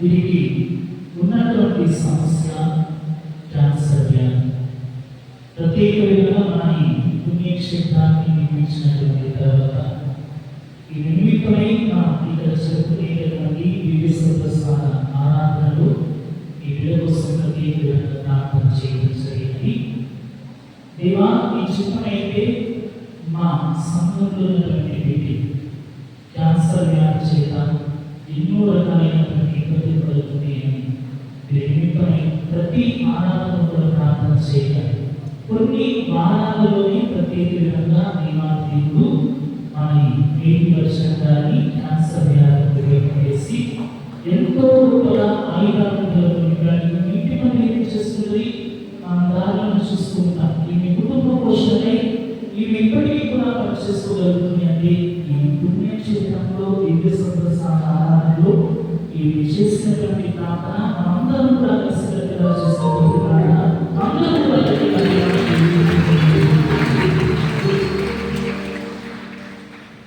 వీరికి ఉన్నటువంటి సమస్య క్యాన్సర్ వ్యాధి ప్రత్యేకంగా మన ఈ పుణ్యక్షేత్రాన్ని నిర్మించినటువంటి తర్వాత ఈ నిమిత్తమై మా ఇక్కడ జరుపుకునేటటువంటి వివిధ సంప్రసాద ఆరాధనలు ఈ బిడ్డ ప్రత్యేక విధంగా ప్రార్థన చేయడం జరిగింది దేవా ఈ చిన్నమైతే మా సంఘంలో ఉన్నటువంటి క్యాన్సర్ వ్యాధి చేత ఎన్నో రకాలైనటువంటి ఇబ్బందులు పడుతుంది అని నిమిత్తమై ప్రతి ఆరాధన కూడా ప్రార్థన చేయాలి. కొన్ని వారాలలోనే ప్రత్యేక విధంగా నియమాలు మన ఈ మేడి వర్షం గారి క్యాన్సర్ వ్యాధి చేసి ఎంతో గొప్పగా ఆయుధాలు ఇంటి పని ఏం చేస్తుంది? మన దారులను చూసుకుంటాం. ఈమె కుటుంబ పోషణై ఈమె ఇప్పటికీ కూడా పనిచేసుకోగలుగుతుంది అంటే ఆరాధనలో ఈమె చేసినటువంటి ప్రార్థన మనందరం కూడా కలిసికట్టుగా చేసినటువంటి